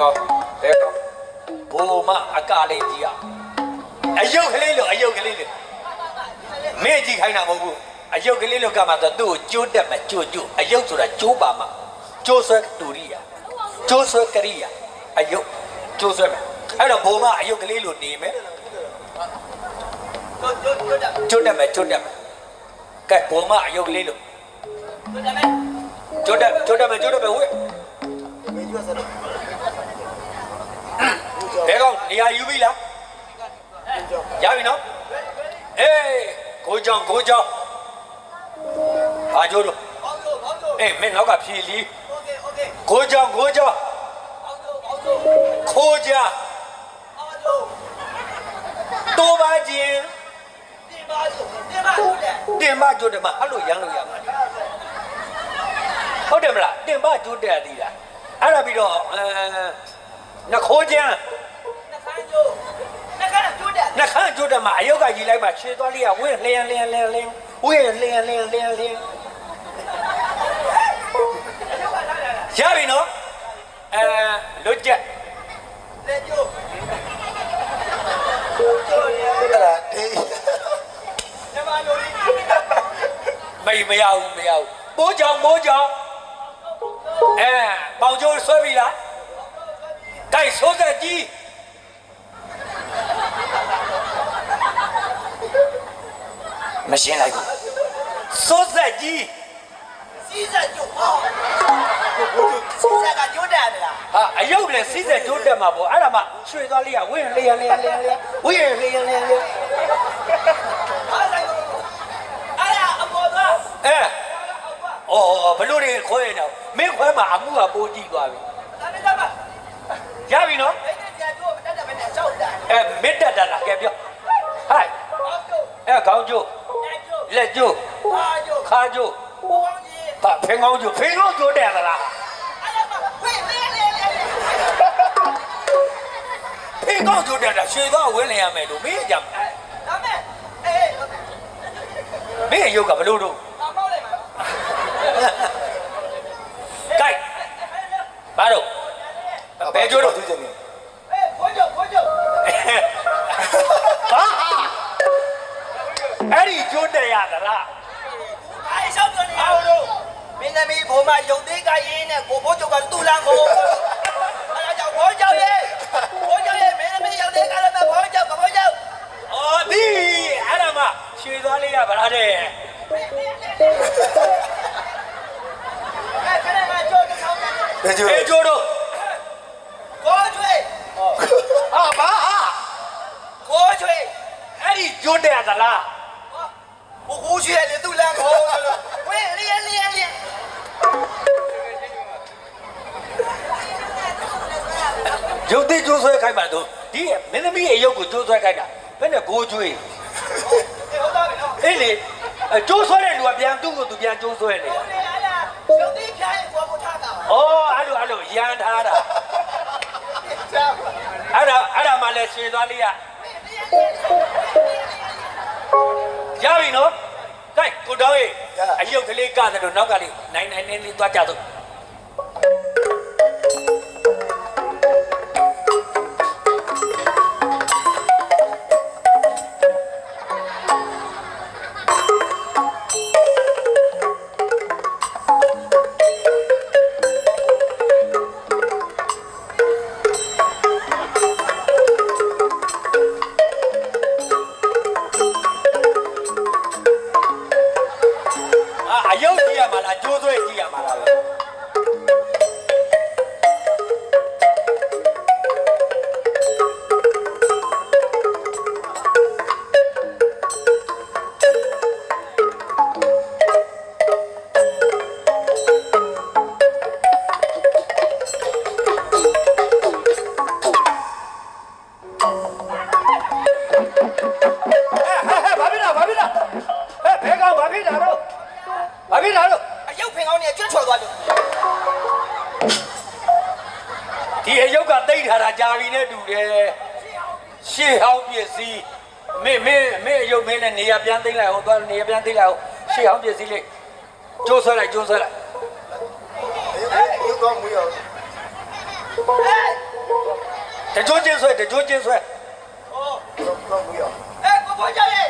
ကောင်ဘယ်ကောင်ဘိုမအကလေးကြီးอ่ะအယုတ်ကလေးလို့အယုတ်ကလေးလို့မင်းကြည့်ခိုင်းတာမဟုတ်ဘူးအယုတ်ကလေးလို့ကမှဆိုသူ့ကိုကျိုးတက်မှကျိုးကျိုးအယုတ်ဆိုတာကျိုးပါမှကျိုးဆွဲတူရိယာကျိုးဆွဲကရိယာအယုတ်ကျိုးဆွဲမယ်အဲ့တော့ဘိုမအယုတ်ကလေးလို့နေမယ်ကျိုးတက်မယ်ကျိုးတက်မယ်ကဲဘိုမအယုတ်ကလေးလို့ကျိုးတက်ကျိုးတက်မယ်ကျိုးတက်မယ်ဝေးဘဲကောင်နေ ရာယူပြီလားရပြီနော်အေးကိုကြောင်ကိုကြောင်ဘာကြိုးတို့အေးမင်းနောက်ကဖြီလီကိုကြောင်ကိုကြောင်ခိုးကြတိုးပါခြင်းတင်ပါကြိုးတယ်မအဲ့လိုရမ်းလို့ရမှာဟုတ်တယ်မလားတင်ပါကြိုးတယ်သည်လားအဲ့ဒါပြီးတော့အဲနှခိုးခြင်း နှခမ်း ကျိုးတယ်မှာအယုတ်ကကြီးလိုက်ပါခြေသွားလေးကဝင်းလျင်လျင်လျင်လျင်ဝင်းလျင်လျင်လျင်လျင်ရပြီနော်အဲလွတ်ချက်အဲ့ဒါဒီမေမရဘူးမရဘူးပိုးကြောင်ပိုးကြောင်အဲပေါင်ကျိုးဆွဲပြီလားတိုက်ဆိုးသက်ကြီး မရှင်းလိုက်ဘူးစိုးသက်ကြီးဟာအယုတ်လည်းစီးစက်တိုးတက်မှာပေါ့အဲ့ဒါမှရွှေသွားလေးကဝင်းလျင်လျင်လျင်လျင်ဝင်းလျင်လျင်လျင်အဲအော်ဘလို့တွေခွဲနေတော့မင်းခွဲမှာအမှုကပိုးကြည့်သွားပြီရပြီနော်အဲမစ်တက်တာလားကဲပြောဟိုက်အဲခေါင်းကျိုး လက်ကျိုးခါကျိုးဟာဖင်ကောင်းကျိုးဖင်ကောင်းကျိုးတက်သလားဖင်ကောင်းကျိုးတက်တာရွှေသွားဝင်းလျင်ရမယ်လို့မင်းကြမင်းရုပ်ကဘလို့တော့ကြိုက်ဘာတော့ဘယ်ကျိုးတော့သူတယ်နေဟာ အဲ့ဒီကျိုးတက်ရသလားမင်းသမီးဘုံမယုံသေးကရင်းနဲ့ကိုဘိုးချုပ်ကတူလန်ကိုအဲ့ဒါကြောင့်ဘိုးချုပ်ရဲ့ဘိုးချုပ်ရဲ့မင်းသမီးယုံသေးကလည်းဘိုးချုပ်ကဘိုးချုပ်အော်ဒီအဲ့ဒါမှရွှေသွားလေးရပါလားတဲ့အဲ့ခဏကကြိုးတစ်ချောင်းတယ်ဘယ်ကျိုးဘယ်ကျိုးတော့ကိုကျွေးဟာဘာဟာကိုကျွေးအဲ့ဒီကျိုးတက်ရသလား ဟိုဟိုရှိရလေတူလန်ကိုဆိုလို့ဝင်းလျက်လျက်လျက်ရုပ်သိကျိုးဆွဲခိုင်းပါတော့ဒီမင်းသမီးရဲ့ရုပ်ကိုကျိုးဆွဲခိုင်းတာဘယ်နဲ့ကိုကျွေးဟုတ်သားပြီနော်အေးလေအဲကျိုးဆွဲတဲ့လူကပြန်သူ့ကိုသူပြန်ကျိုးဆွဲနေဟုတ်တယ်အဲ့ဒါယုံသေးဖြားရင်ကိုဘိုးထားတာပါဩအဲ့လိုအဲ့လိုရန်ထားတာကြားပါအဲ့ဒါအဲ့ဒါမှလည်းရွှေသွားလေးရ ရပြီနော်ကဲကိုတောင်းရေအယုတ်ကလေးကတဲ့တော့နောက်ကလေးနိုင်နိုင်နေလေးသွားကြတော့ အာအယုတ်ကြည့်ရမှာလားကျိုးဆွဲကြည့်ရမှာလားပဲဟဲ့ဟဲ့ဟဲ့ဘာဖြစ်တာဘာဖြစ်တာဟဲ့ဘဲကောင်ဘာဖြစ်တာတော့ ဘာဖြစ်လာလို့အယုတ်ဖင်ကောင်းနေကျွတ်ချော်သွားလို့ဒီအယုတ်ကတိတ်ထားတာကြာပြီနဲ့တူတယ်ရှေ့ဟောင်းပစ္စည်းမေမေမေအယုတ်မင်းနဲ့နေရာပြန်သိမ်းလိုက်အောင်သွားနေရာပြန်သိမ်းလိုက်အောင်ရှေ့ဟောင်းပစ္စည်းလေးကျိုးဆွဲလိုက်ကျိုးဆွဲလိုက်ရုပ်တော့မွေးအောင်တကြိုးချင်းဆွဲတကြိုးချင်းဆွဲဟုတ်တော့မွေးအောင်အဲကိုပေါ်ကြလေ